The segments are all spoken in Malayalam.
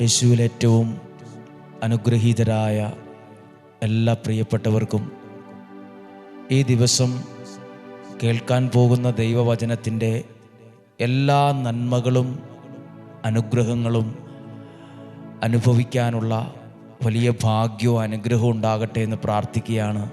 യേശുവിൽ ഏറ്റവും അനുഗ്രഹീതരായ എല്ലാ പ്രിയപ്പെട്ടവർക്കും ഈ ദിവസം കേൾക്കാൻ പോകുന്ന ദൈവവചനത്തിന്റെ എല്ലാ നന്മകളും അനുഗ്രഹങ്ങളും അനുഭവിക്കാനുള്ള വലിയ ഭാഗ്യവും അനുഗ്രഹവും ഉണ്ടാകട്ടെ എന്ന് പ്രാർത്ഥിക്കുകയാണ്.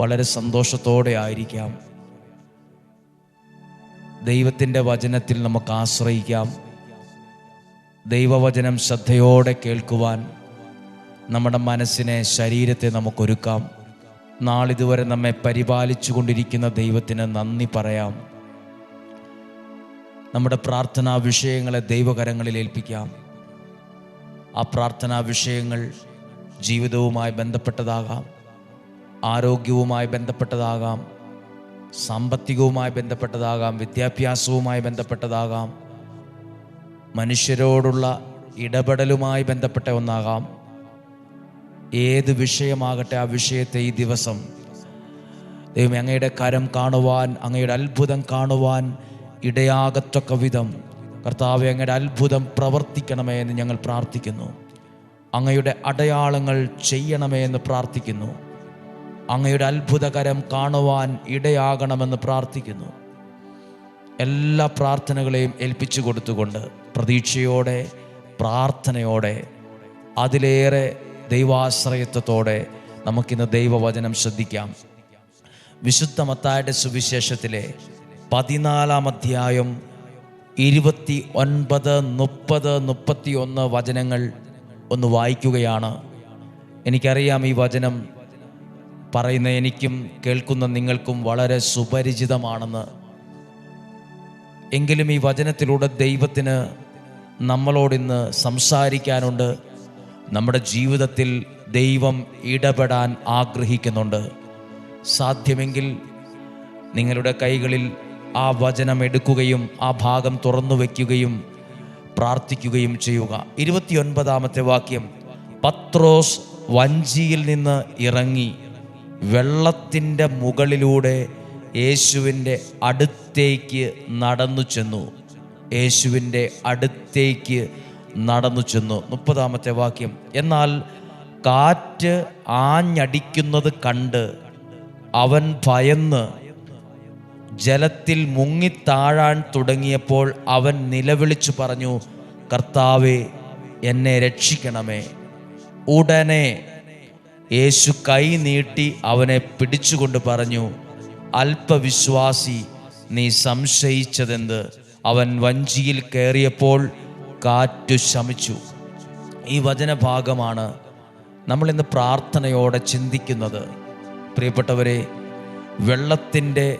വളരെ സന്തോഷത്തോടെ ആയിരിക്കാം. ദൈവത്തിന്റെ വചനത്തിൽ നമുക്ക് ആശ്രയിക്കാം. ദൈവവചനം ശ്രദ്ധയോടെ കേൾക്കുവാൻ നമ്മുടെ മനസ്സിനെ ശരീരത്തെ നമുക്കൊരുക്കാം. നാളിതുവരെ നമ്മെ പരിപാലിച്ചു കൊണ്ടിരിക്കുന്ന ദൈവത്തിന് നന്ദി പറയാം. നമ്മുടെ പ്രാർത്ഥനാ വിഷയങ്ങളെ ദൈവകരങ്ങളിൽ ഏൽപ്പിക്കാം. ആ പ്രാർത്ഥനാ വിഷയങ്ങൾ ജീവിതവുമായി ബന്ധപ്പെട്ടതാകാം. ആരോഗ്യവുമായി ബന്ധപ്പെട്ടതാകാം. സാമ്പത്തികവുമായി ബന്ധപ്പെട്ടതാകാം. വിദ്യാഭ്യാസവുമായി ബന്ധപ്പെട്ടതാകാം. മനുഷ്യരോടുള്ള ഇടപെടലുമായി ബന്ധപ്പെട്ട ഒന്നാകാം. ഏത് വിഷയമാകട്ടെ ആ വിഷയത്തെ ഈ ദിവസം ദൈവം അങ്ങയുടെ കരം കാണുവാൻ അങ്ങയുടെ അത്ഭുതം കാണുവാൻ ഇടയാകത്തക്ക വിധം കർത്താവ് അങ്ങയുടെ അത്ഭുതം പ്രവർത്തിക്കണമേ എന്ന് ഞങ്ങൾ പ്രാർത്ഥിക്കുന്നു. അങ്ങയുടെ അടയാളങ്ങൾ ചെയ്യണമേ എന്ന് പ്രാർത്ഥിക്കുന്നു. അങ്ങയുടെ അത്ഭുതകരം കാണുവാൻ ഇടയാകണമെന്ന് പ്രാർത്ഥിക്കുന്നു. എല്ലാ പ്രാർത്ഥനകളെയും ഏൽപ്പിച്ചു കൊടുത്തുകൊണ്ട് പ്രതീക്ഷയോടെ പ്രാർത്ഥനയോടെ അതിലേറെ ദൈവാശ്രയത്വത്തോടെ നമുക്കിന്ന് ദൈവവചനം ശ്രദ്ധിക്കാം. വിശുദ്ധ മത്തായുടെ സുവിശേഷത്തിലെ പതിനാലാം അധ്യായം ഇരുപത്തി ഒൻപത് മുപ്പത് മുപ്പത്തി ഒന്ന് വചനങ്ങൾ ഒന്ന് വായിക്കുകയാണ്. എനിക്കറിയാം ഈ വചനം പറയുന്ന എനിക്കും കേൾക്കുന്ന നിങ്ങൾക്കും വളരെ സുപരിചിതമാണെന്ന്. എങ്കിലും ഈ വചനത്തിലൂടെ ദൈവത്തിന് നമ്മളോടിന്ന് സംസാരിക്കാനുണ്ട്. നമ്മുടെ ജീവിതത്തിൽ ദൈവം ഇടപെടാൻ ആഗ്രഹിക്കുന്നുണ്ട്. സാധ്യമെങ്കിൽ നിങ്ങളുടെ കൈകളിൽ ആ വചനം എടുക്കുകയും ആ ഭാഗം തുറന്നു വയ്ക്കുകയും പ്രാർത്ഥിക്കുകയും ചെയ്യുക. ഇരുപത്തിയൊൻപതാമത്തെ വാക്യം. പത്രോസ് വഞ്ചിയിൽ നിന്ന് ഇറങ്ങി വെള്ളത്തിന്റെ മുകളിലൂടെ യേശുവിന്റെ അടുത്തേക്ക് നടന്നു ചെന്നു. യേശുവിന്റെ അടുത്തേക്ക് നടന്നു ചെന്നു. മുപ്പതാമത്തെ വാക്യം. എന്നാൽ കാറ്റ് ആഞ്ഞടിക്കുന്നത് കണ്ട് അവൻ ഭയന്ന് ജലത്തിൽ മുങ്ങി താഴാൻ തുടങ്ങിയപ്പോൾ അവൻ നിലവിളിച്ചു പറഞ്ഞു കർത്താവെ എന്നെ രക്ഷിക്കണമേ. ഉടനെ യേശു കൈ നീട്ടി അവനെ പിടിച്ചുകൊണ്ട് പറഞ്ഞു അല്പവിശ്വാസി നീ സംശയിച്ചതെന്ത്? അവൻ വഞ്ചിയിൽ കയറിയപ്പോൾ കാറ്റു ശമിച്ചു. ഈ വചനഭാഗമാണ് നമ്മൾ ഇന്ന് പ്രാർത്ഥനയോടെ ചിന്തിക്കുന്നത്. പ്രിയപ്പെട്ടവരെ വെള്ളത്തിന്റെ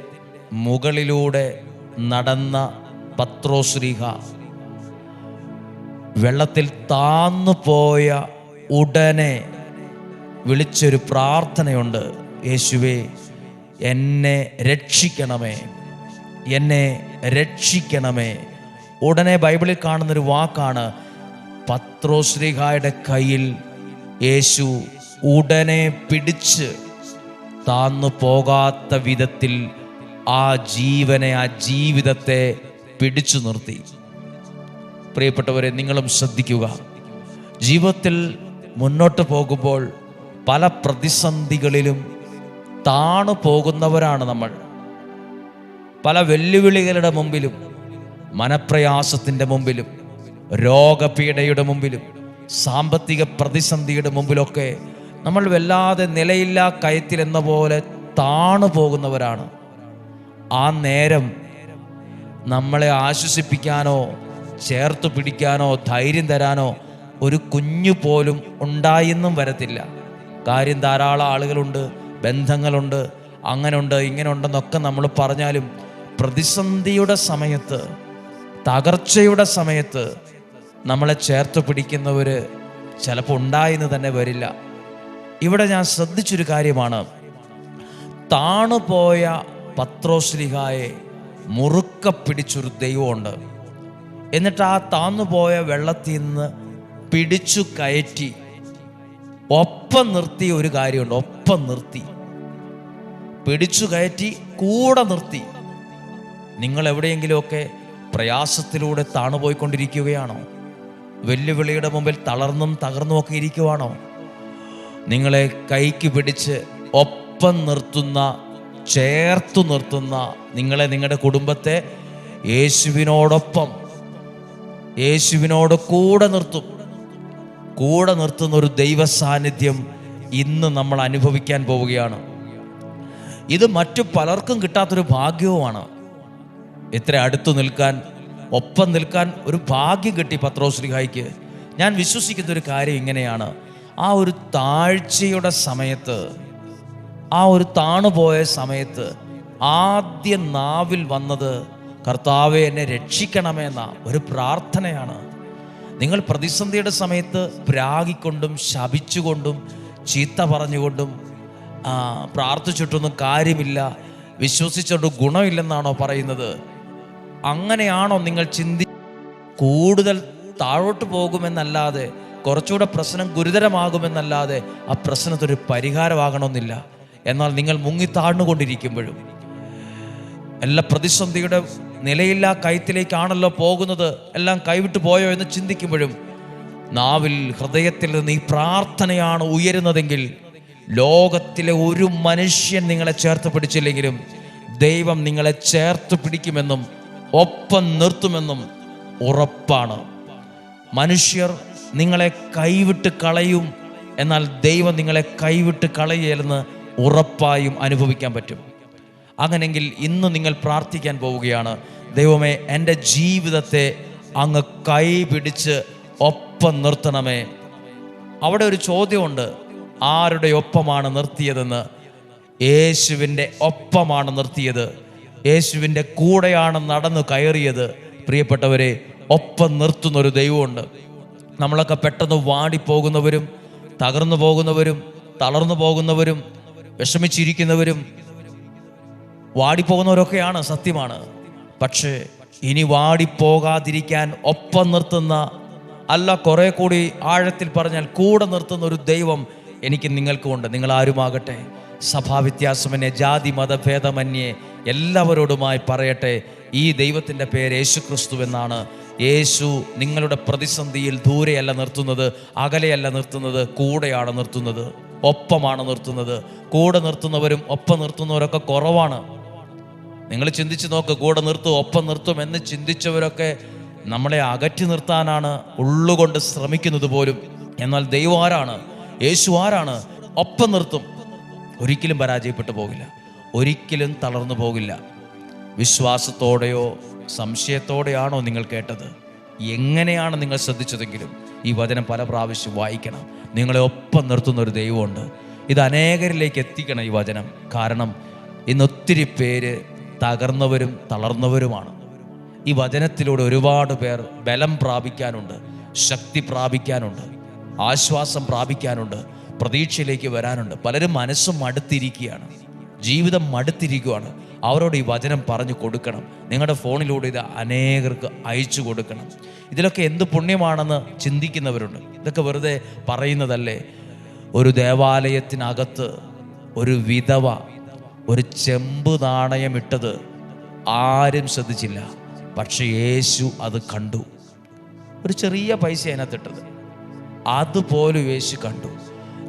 മുകളിലൂടെ നടന്ന പത്രോശ്രീഹ വെള്ളത്തിൽ താന്നു പോയ ഉടനെ വിളിച്ചൊരു പ്രാർത്ഥനയുണ്ട്. യേശുവേ എന്നെ രക്ഷിക്കണമേ. എന്നെ രക്ഷിക്കണമേ. ഉടനെ ബൈബിളിൽ കാണുന്നൊരു വാക്കാണ് പത്രോശ്രീഹായുടെ കയ്യിൽ യേശു ഉടനെ പിടിച്ച് താന്നു പോകാത്ത വിധത്തിൽ ആ ജീവനെ ആ ജീവിതത്തെ പിടിച്ചു നിർത്തി. പ്രിയപ്പെട്ടവരെ നിങ്ങളും ശ്രദ്ധിക്കുക. ജീവിതത്തിൽ മുന്നോട്ട് പോകുമ്പോൾ പല പ്രതിസന്ധികളിലും താണു പോകുന്നവരാണ് നമ്മൾ. പല വെല്ലുവിളികളുടെ മുമ്പിലും മനപ്രയാസത്തിന്റെ മുമ്പിലും രോഗപീഡയുടെ മുമ്പിലും സാമ്പത്തിക പ്രതിസന്ധിയുടെ മുമ്പിലൊക്കെ നമ്മൾ വല്ലാതെ നിലയില്ലാ കയത്തിൽ എന്ന പോലെ താണു പോകുന്നവരാണ്. ആ നേരം നമ്മളെ ആശ്വസിപ്പിക്കാനോ ചേർത്ത് പിടിക്കാനോ ധൈര്യം തരാനോ ഒരു കുഞ്ഞു പോലും ഉണ്ടായെന്നും വരത്തില്ല. കാര്യം ധാരാളം ആളുകളുണ്ട് ബന്ധങ്ങളുണ്ട് അങ്ങനുണ്ട് ഇങ്ങനെ ഉണ്ടെന്നൊക്കെ നമ്മൾ പറഞ്ഞാലും പ്രതിസന്ധിയുടെ സമയത്ത് തകർച്ചയുടെ സമയത്ത് നമ്മളെ ചേർത്ത് പിടിക്കുന്നവർ ചിലപ്പോൾ ഉണ്ടായെന്ന് തന്നെ വരില്ല. ഇവിടെ ഞാൻ ശ്രദ്ധിച്ചൊരു കാര്യമാണ്. താണുപോയ പത്രോസ്ലിഹായെ മുറുക്ക പിടിച്ചൊരു ദൈവമുണ്ട്. എന്നിട്ട് ആ താന്നുപോയ വെള്ളത്തിൽ നിന്ന് പിടിച്ചു കയറ്റി ഒപ്പം നിർത്തിയ ഒരു കാര്യമുണ്ട്. ഒപ്പം നിർത്തി. പിടിച്ചു കയറ്റി കൂടെ നിർത്തി. നിങ്ങൾ എവിടെയെങ്കിലുമൊക്കെ പ്രയാസത്തിലൂടെ താണുപോയിക്കൊണ്ടിരിക്കുകയാണോ? വെല്ലുവിളിയുടെ മുമ്പിൽ തളർന്നും തകർന്നും ഒക്കെ ഇരിക്കുവാണോ? നിങ്ങളെ കൈക്ക് പിടിച്ച് ഒപ്പം നിർത്തുന്ന ചേർത്തു നിർത്തുന്ന നിങ്ങളെ നിങ്ങളുടെ കുടുംബത്തെ യേശുവിനോടൊപ്പം യേശുവിനോട് കൂടെ നിർത്തും. കൂടെ നിർത്തുന്ന ഒരു ദൈവ സാന്നിധ്യം ഇന്ന് നമ്മൾ അനുഭവിക്കാൻ പോവുകയാണ്. ഇത് മറ്റു പലർക്കും കിട്ടാത്തൊരു ഭാഗ്യവുമാണ്. ഇത്ര അടുത്തു നിൽക്കാൻ ഒപ്പം നിൽക്കാൻ ഒരു ഭാഗ്യം കിട്ടി പത്രോശ്രീഹായിക്ക് ഞാൻ വിശ്വസിക്കുന്ന ഒരു കാര്യം ഇങ്ങനെയാണ്. ആ ഒരു താഴ്ചയുടെ സമയത്ത് ആ ഒരു താണുപോയ സമയത്ത് ആദ്യ നാവിൽ വന്നത് കർത്താവെ എന്നെ രക്ഷിക്കണമെന്ന ഒരു പ്രാർത്ഥനയാണ്. നിങ്ങൾ പ്രതിസന്ധിയുടെ സമയത്ത് പ്രാഗിക്കൊണ്ടും ശപിച്ചുകൊണ്ടും ചീത്ത പറഞ്ഞുകൊണ്ടും പ്രാർത്ഥിച്ചിട്ടൊന്നും കാര്യമില്ല. വിശ്വസിച്ചുകൊണ്ട് ഗുണമില്ലെന്നാണോ പറയുന്നത്? അങ്ങനെയാണോ നിങ്ങൾ ചിന്തി കൂടുതൽ താഴോട്ട് പോകുമെന്നല്ലാതെ കുറച്ചുകൂടെ പ്രശ്നം ഗുരുതരമാകുമെന്നല്ലാതെ ആ പ്രശ്നത്തിനൊരു പരിഹാരമാകണമെന്നില്ല. എന്നാൽ നിങ്ങൾ മുങ്ങി താഴ്ന്നുകൊണ്ടിരിക്കുമ്പോഴും എല്ലാ പ്രതിസന്ധിയുടെ നിലയില്ലാ കയത്തിലേക്കാണല്ലോ പോകുന്നത് എല്ലാം കൈവിട്ട് പോയോ എന്ന് ചിന്തിക്കുമ്പോഴും നാവിൽ ഹൃദയത്തിൽ നിന്ന് ഈ പ്രാർത്ഥനയാണ് ഉയരുന്നതെങ്കിൽ ലോകത്തിലെ ഒരു മനുഷ്യൻ നിങ്ങളെ ചേർത്ത് പിടിച്ചില്ലെങ്കിലും ദൈവം നിങ്ങളെ ചേർത്ത് പിടിക്കുമെന്നും ഒപ്പം നിർത്തുമെന്നും ഉറപ്പാണ്. മനുഷ്യർ നിങ്ങളെ കൈവിട്ട് കളയും എന്നാൽ ദൈവം നിങ്ങളെ കൈവിട്ട് കളയലെന്ന് ഉറപ്പായും അനുഭവിക്കാൻ പറ്റും. അങ്ങനെങ്കിൽ ഇന്ന് നിങ്ങൾ പ്രാർത്ഥിക്കാൻ പോവുകയാണ്. ദൈവമേ എന്റെ ജീവിതത്തെ അങ്ങ് കൈ പിടിച്ച് ഒപ്പം നിർത്തണമേ. അവിടെ ഒരു ചോദ്യമുണ്ട്. ആരുടെ ഒപ്പമാണ് നിർത്തിയതെന്ന്? യേശുവിന്റെ ഒപ്പമാണ് നിർത്തിയത്. യേശുവിന്റെ കൂടെയാണ് നടന്നു കയറിയത്. പ്രിയപ്പെട്ടവരെ ഒപ്പം നിർത്തുന്ന ഒരു ദൈവമുണ്ട്. നമ്മളൊക്കെ പെട്ടെന്ന് വാടിപ്പോകുന്നവരും തകർന്നു പോകുന്നവരും തളർന്നു പോകുന്നവരും വിഷമിച്ചിരിക്കുന്നവരും വാടിപ്പോകുന്നവരൊക്കെയാണ് സത്യമാണ്. പക്ഷേ ഇനി വാടിപ്പോകാതിരിക്കാൻ ഒപ്പം നിർത്തുന്ന അല്ല കുറെ കൂടി ആഴത്തിൽ പറഞ്ഞാൽ കൂടെ നിർത്തുന്ന ഒരു ദൈവം എനിക്ക് നിങ്ങൾക്കുമുണ്ട്. നിങ്ങൾ ആരുമാകട്ടെ സഭാവ്യത്യാസമന്യേ ജാതി മതഭേദമന്യേ എല്ലാവരോടുമായി പറയട്ടെ. ഈ ദൈവത്തിന്റെ പേര് യേശു ക്രിസ്തു എന്നാണ്. യേശു നിങ്ങളുടെ പ്രതിസന്ധിയിൽ ദൂരെയല്ല നിർത്തുന്നത് അകലെയല്ല നിർത്തുന്നത് കൂടെയാണ് നിർത്തുന്നത് ഒപ്പമാണ് നിർത്തുന്നത്. കൂടെ നിർത്തുന്നവരും ഒപ്പം നിർത്തുന്നവരൊക്കെ കുറവാണ്. നിങ്ങൾ ചിന്തിച്ച് നോക്ക് കൂടെ നിർത്തും ഒപ്പം നിർത്തും എന്ന് ചിന്തിച്ചവരൊക്കെ നമ്മളെ അകറ്റി നിർത്താനാണ് ഉള്ളുകൊണ്ട് ശ്രമിക്കുന്നത് പോലും. എന്നാൽ ദൈവം ആരാണ്? യേശു ആരാണ്? ഒപ്പം നിർത്തും. ഒരിക്കലും പരാജയപ്പെട്ടു പോകില്ല. ഒരിക്കലും തളർന്നു പോകില്ല. വിശ്വാസത്തോടെയോ സംശയത്തോടെയാണോ നിങ്ങൾ കേട്ടത്? എങ്ങനെയാണ് നിങ്ങൾ ശ്രദ്ധിച്ചതെങ്കിലും ഈ വചനം പല പ്രാവശ്യം വായിക്കണം. നിങ്ങളെ ഒപ്പം നിർത്തുന്ന ഒരു ദൈവമുണ്ട്. ഇത് അനേകരിലേക്ക് എത്തിക്കണം ഈ വചനം. കാരണം ഇന്ന് ഒത്തിരി പേര് തകർന്നവരും തളർന്നവരുമാണ്. ഈ വചനത്തിലൂടെ ഒരുപാട് പേർ ബലം പ്രാപിക്കാനുണ്ട് ശക്തി പ്രാപിക്കാനുണ്ട് ആശ്വാസം പ്രാപിക്കാനുണ്ട്. പ്രതീക്ഷയിലേക്ക് വരാനുണ്ട്. പലരും മനസ്സും മടുത്തിരിക്കുകയാണ്. ജീവിതം മടുത്തിരിക്കുകയാണ്. അവരോട് ഈ വചനം പറഞ്ഞു കൊടുക്കണം. നിങ്ങളുടെ ഫോണിലൂടെ ഇത് അനേകർക്ക് അയച്ചു കൊടുക്കണം. ഇതിലൊക്കെ എന്ത് പുണ്യമാണെന്ന് ചിന്തിക്കുന്നവരുണ്ട്. ഇതൊക്കെ വെറുതെ പറയുന്നതല്ലേ? ഒരു ദേവാലയത്തിനകത്ത് ഒരു വിധവ ഒരു ചെമ്പ് നാണയം ഇട്ടത് ആരും ശ്രദ്ധിച്ചില്ല. പക്ഷേ യേശു അത് കണ്ടു. ഒരു ചെറിയ പൈസ അതിനകത്തിട്ടത്. അതുപോലും യേശു കണ്ടു.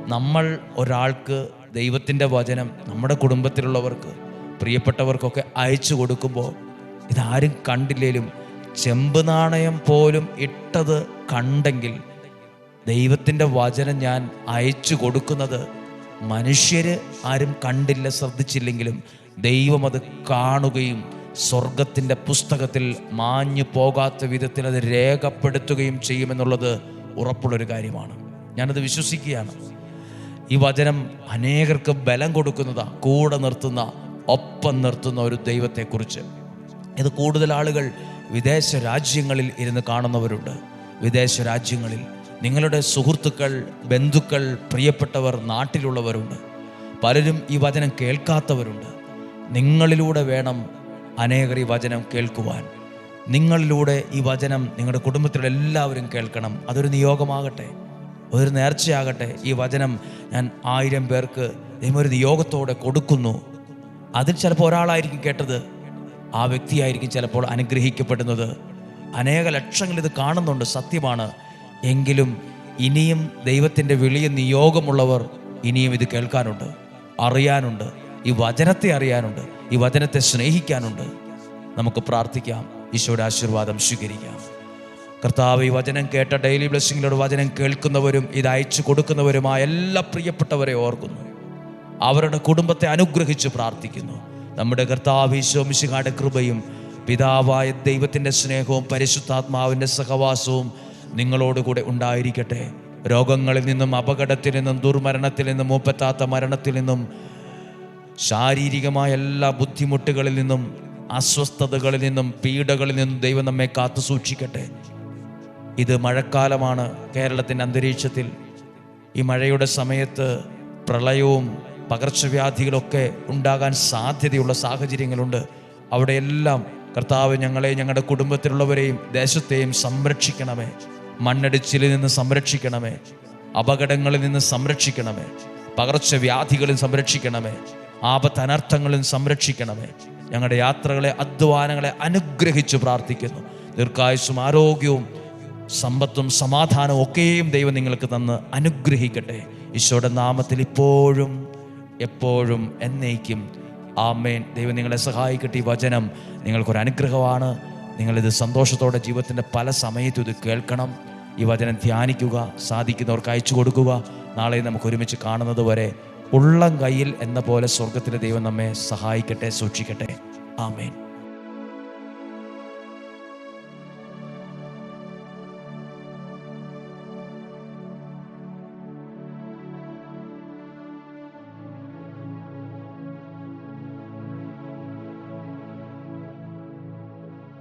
നമ്മൾ ഒരാൾക്ക് ദൈവത്തിന്റെ വചനം നമ്മുടെ കുടുംബത്തിലുള്ളവർക്ക് പ്രിയപ്പെട്ടവർക്കൊക്കെ അയച്ചു കൊടുക്കുമ്പോൾ ഇതാരും കണ്ടില്ലേലും ചെമ്പ് നാണയം പോലും ഇട്ടത് കണ്ടെങ്കിൽ ദൈവത്തിന്റെ വചനം ഞാൻ അയച്ചു കൊടുക്കുന്നത് മനുഷ്യര് ആരും കണ്ടില്ല ശ്രദ്ധിച്ചില്ലെങ്കിലും ദൈവം അത് കാണുകയും സ്വർഗത്തിന്റെ പുസ്തകത്തിൽ മാഞ്ഞു പോകാത്ത വിധത്തിൽ അത് രേഖപ്പെടുത്തുകയും ചെയ്യുമെന്നുള്ളത് ഉറപ്പുള്ളൊരു കാര്യമാണ്. ഞാനത് വിശ്വസിക്കുകയാണ്. ഈ വചനം അനേകർക്ക് ബലം കൊടുക്കുന്നതാ കൂടെ നിർത്തുന്ന ഒപ്പം നിർത്തുന്ന ഒരു ദൈവത്തെക്കുറിച്ച്. ഇത് കൂടുതൽ ആളുകൾ വിദേശ രാജ്യങ്ങളിൽ ഇരുന്ന് കാണുന്നവരുണ്ട്. വിദേശ രാജ്യങ്ങളിൽ നിങ്ങളുടെ സുഹൃത്തുക്കൾ ബന്ധുക്കൾ പ്രിയപ്പെട്ടവർ നാട്ടിലുള്ളവരുണ്ട്. പലരും ഈ വചനം കേൾക്കാത്തവരുണ്ട്. നിങ്ങളിലൂടെ വേണം അനേകർ ഈ വചനം കേൾക്കുവാൻ. നിങ്ങളിലൂടെ ഈ വചനം നിങ്ങളുടെ കുടുംബത്തിലുള്ള എല്ലാവരും കേൾക്കണം. അതൊരു നിയോഗമാകട്ടെ. ഒരു നേർച്ചയാകട്ടെ. ഈ വചനം ഞാൻ ആയിരം പേർക്ക് ഒരു നിയോഗത്തോടെ കൊടുക്കുന്നു. അതിൽ ചിലപ്പോൾ ഒരാളായിരിക്കും കേട്ടത്. ആ വ്യക്തിയായിരിക്കും ചിലപ്പോൾ അനുഗ്രഹിക്കപ്പെടുന്നത്. അനേക ലക്ഷങ്ങൾ ഇത് കാണുന്നുണ്ട് സത്യമാണ്. എങ്കിലും ഇനിയും ദൈവത്തിന്റെ വിളിയ നിയോഗമുള്ളവർ ഇനിയും ഇത് കേൾക്കാനുണ്ട്. അറിയാനുണ്ട്. ഈ വചനത്തെ അറിയാനുണ്ട്. ഈ വചനത്തെ സ്നേഹിക്കാനുണ്ട്. നമുക്ക് പ്രാർത്ഥിക്കാം. ഈശോയുടെ ആശീർവാദം സ്വീകരിക്കാം. കർത്താവ് ഈ വചനം കേട്ട ഡെയിലി ബ്ലെസ്സിങ്ങിലൂടെ വചനം കേൾക്കുന്നവരും ഇത് അയച്ചു കൊടുക്കുന്നവരുമായ എല്ലാ പ്രിയപ്പെട്ടവരെ ഓർക്കുന്നു. അവരുടെ കുടുംബത്തെ അനുഗ്രഹിച്ച് പ്രാർത്ഥിക്കുന്നു. നമ്മുടെ കർത്താവ് ഈശോ മിശിഹായുടെ കൃപയും പിതാവായ ദൈവത്തിന്റെ സ്നേഹവും പരിശുദ്ധാത്മാവിന്റെ സഹവാസവും നിങ്ങളോടുകൂടെ ഉണ്ടായിരിക്കട്ടെ. രോഗങ്ങളിൽ നിന്നും അപകടത്തിൽ നിന്നും ദുർമരണത്തിൽ നിന്നും മൂപ്പത്താത്ത മരണത്തിൽ നിന്നും ശാരീരികമായ എല്ലാ ബുദ്ധിമുട്ടുകളിൽ നിന്നും അസ്വസ്ഥതകളിൽ നിന്നും പീഡകളിൽ നിന്നും ദൈവം നമ്മെ കാത്തു സൂക്ഷിക്കട്ടെ ഇത് മഴക്കാലമാണ് കേരളത്തിന്റെ അന്തരീക്ഷത്തിൽ. ഈ മഴയുടെ സമയത്ത് പ്രളയവും പകർച്ചവ്യാധികളൊക്കെ ഉണ്ടാകാൻ സാധ്യതയുള്ള സാഹചര്യങ്ങളുണ്ട്. അവിടെയെല്ലാം കർത്താവ് ഞങ്ങളെ ഞങ്ങളുടെ കുടുംബത്തിലുള്ളവരെയും ദേശത്തെയും സംരക്ഷിക്കണമേ. മണ്ണടിച്ചിലിൽ നിന്ന് സംരക്ഷിക്കണമേ. അപകടങ്ങളിൽ നിന്ന് സംരക്ഷിക്കണമേ. പകർച്ചവ്യാധികളിൽ സംരക്ഷിക്കണമേ. ആപത്തനർത്ഥങ്ങളിൽ സംരക്ഷിക്കണമേ. ഞങ്ങളുടെ യാത്രകളെ അധ്വാനങ്ങളെ അനുഗ്രഹിച്ചു പ്രാർത്ഥിക്കുന്നു. ദീർഘായുസ്സും ആരോഗ്യവും സമ്പത്തും സമാധാനവും ഒക്കെയും ദൈവം നിങ്ങൾക്ക് തന്ന് അനുഗ്രഹിക്കട്ടെ. ഈശോയുടെ നാമത്തിൽ ഇപ്പോഴും എപ്പോഴും എന്നേക്കും. ആമേൻ. ദൈവം നിങ്ങളെ സഹായിക്കട്ടെ ഈ വചനം. നിങ്ങൾക്കൊരു അനുഗ്രഹമാണ്. നിങ്ങളിത് സന്തോഷത്തോടെ ജീവിതത്തിന്റെ പല സമയത്തും ഇത് കേൾക്കണം. ഈ വചനം ധ്യാനിക്കുക സാധിക്കുന്നവർക്ക് അയച്ചു കൊടുക്കുക. നാളെ നമുക്ക് ഒരുമിച്ച് കാണുന്നത് വരെ ഉള്ളം കയ്യിൽ എന്ന പോലെ സ്വർഗത്തിലെ ദൈവം നമ്മെ സഹായിക്കട്ടെ സൂക്ഷിക്കട്ടെ. ആമേൻ.